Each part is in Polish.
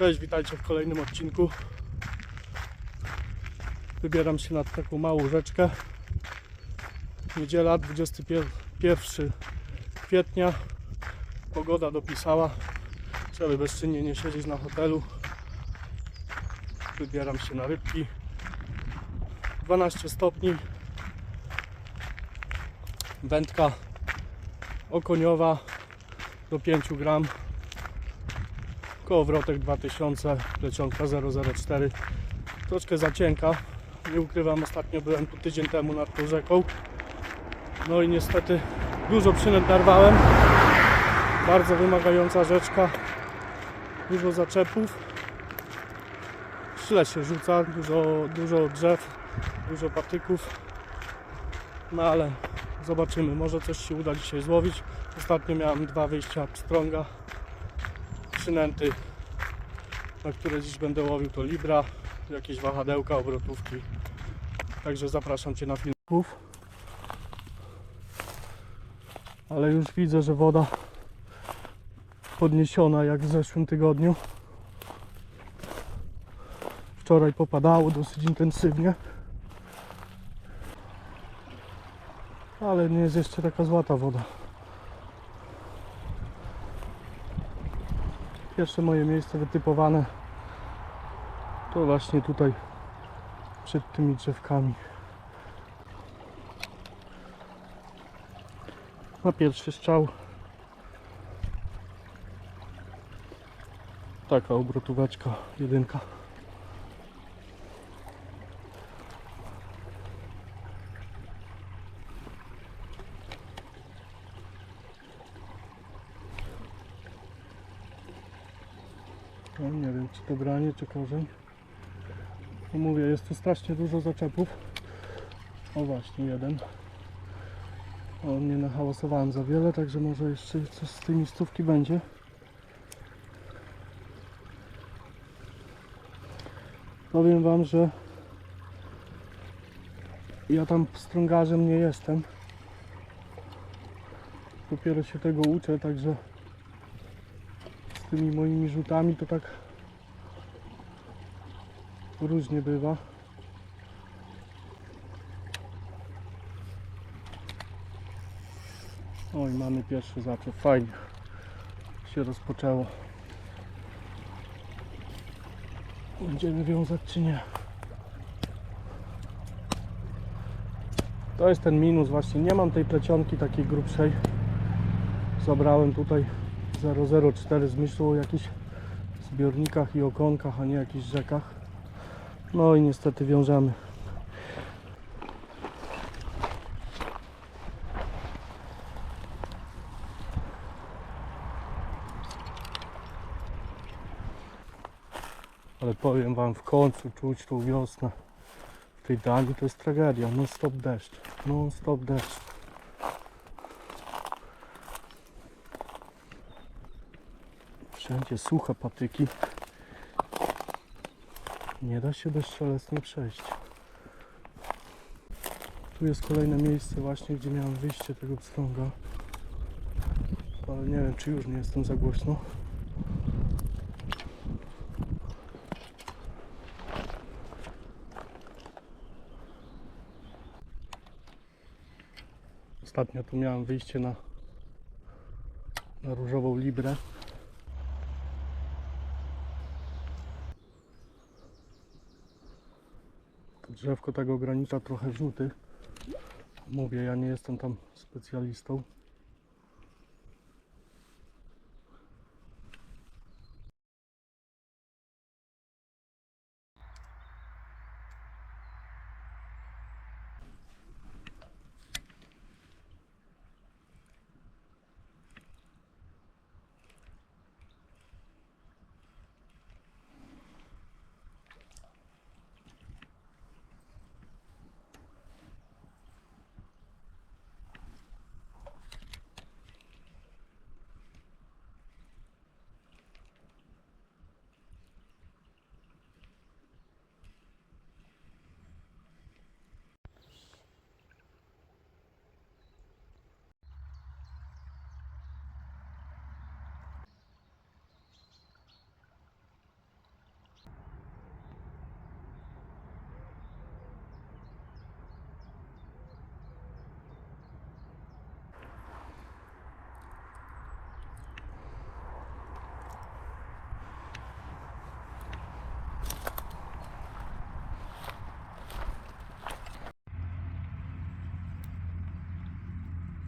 Cześć, witajcie w kolejnym odcinku. Wybieram się nad taką małą rzeczkę. Niedziela, 21 kwietnia. Pogoda dopisała, żeby bezczynnie nie siedzieć na hotelu. Wybieram się na rybki. 12 stopni. Wędka okoniowa do 5 gram. Kołowrotek 2000, plecionka 004. Troszkę za cienka. Nie ukrywam, ostatnio byłem tu tydzień temu nad tą rzeką. No i niestety dużo przynęt narwałem. Bardzo wymagająca rzeczka. Dużo zaczepów. Źle się rzuca, dużo, dużo drzew, dużo patyków. No ale zobaczymy, może coś się uda dzisiaj złowić. Ostatnio miałem dwa wyjścia pstrąga przynęty, na które dziś będę łowił to libra, jakieś wahadełka, obrotówki. Także zapraszam Cię na filmów. Ale już widzę, że woda podniesiona jak w zeszłym tygodniu. Wczoraj popadało dosyć intensywnie. Ale nie jest jeszcze taka złata woda. Pierwsze moje miejsce wytypowane to właśnie tutaj przed tymi drzewkami. Na pierwszy strzał taka obrotóweczka jedynka. Nie wiem, czy to branie, czy korzeń. No mówię, jest tu strasznie dużo zaczepów. O właśnie, jeden. O, nie nahałasowałem za wiele, także może jeszcze coś z tej miejscówki będzie. Powiem Wam, że ja tam strągarzem nie jestem. Dopiero się tego uczę, także tymi moimi rzutami to tak różnie bywa. Oj, mamy pierwszy zaczep. Fajnie się rozpoczęło. Będziemy wiązać czy nie? To jest ten minus właśnie. Nie mam tej plecionki takiej grubszej. Zabrałem tutaj 004 z myślą o jakichś zbiornikach i okonkach, a nie jakichś rzekach. No i niestety wiążemy. Ale powiem Wam, w końcu czuć tą wiosnę. W tej Danii to jest tragedia. Non stop deszcz. Non stop deszcz. Wszędzie suche patyki. Nie da się bezszelestnie przejść. Tu jest kolejne miejsce właśnie, gdzie miałem wyjście tego pstrąga. Ale nie wiem, czy już nie jestem za głośno. Ostatnio tu miałem wyjście na, na różową librę. Drzewko tego ogranicza trochę rzuty. Mówię, ja nie jestem tam specjalistą.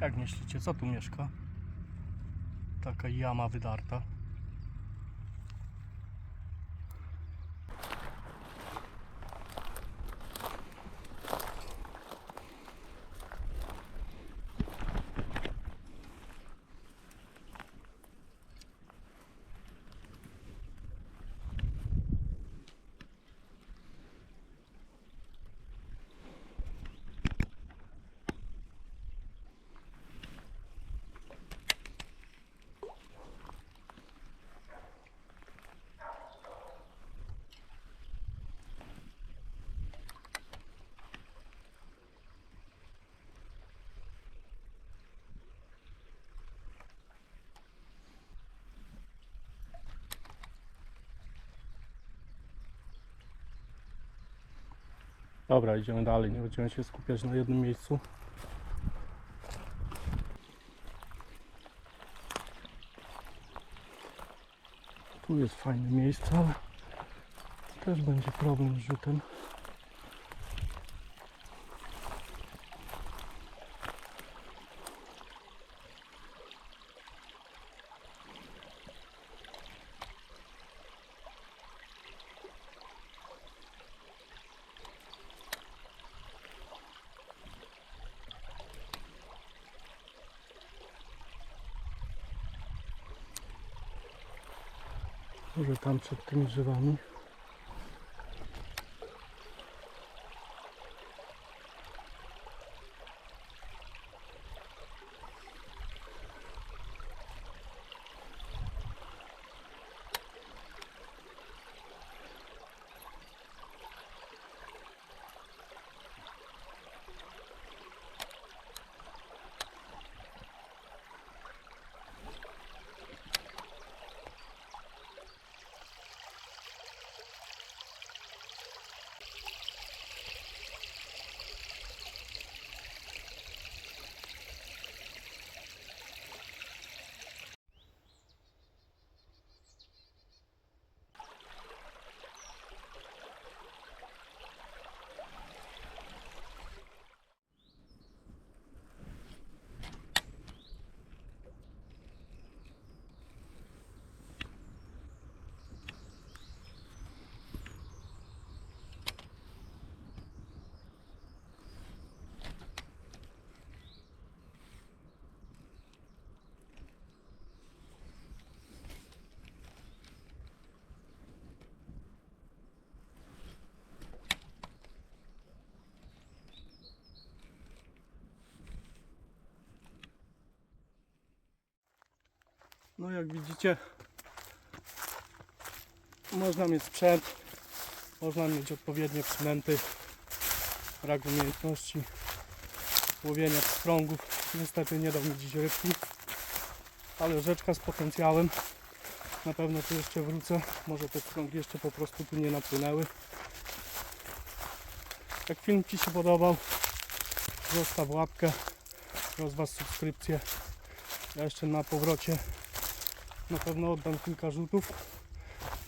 Jak myślicie, co tu mieszka? Taka jama wydarta. Dobra, idziemy dalej. Nie będziemy się skupiać na jednym miejscu. Tu jest fajne miejsce, ale też będzie problem z rzutem. Może tam przed tymi drzewami. No jak widzicie, można mieć sprzęt, można mieć odpowiednie przynęty, brak umiejętności łowienia pstrągów. Niestety nie dał mi dziś rybki, ale rzeczka z potencjałem. Na pewno tu jeszcze wrócę, może te pstrągi jeszcze po prostu tu nie napłynęły. Jak film Ci się podobał, zostaw łapkę, rozważ subskrypcję. Ja jeszcze na powrocie na pewno oddam kilka rzutów.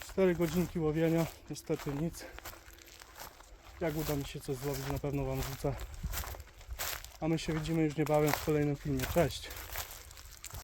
4 godzinki łowienia, niestety nic. Jak uda mi się coś złowić, na pewno Wam rzucę. A my się widzimy już niebawem w kolejnym filmie. Cześć!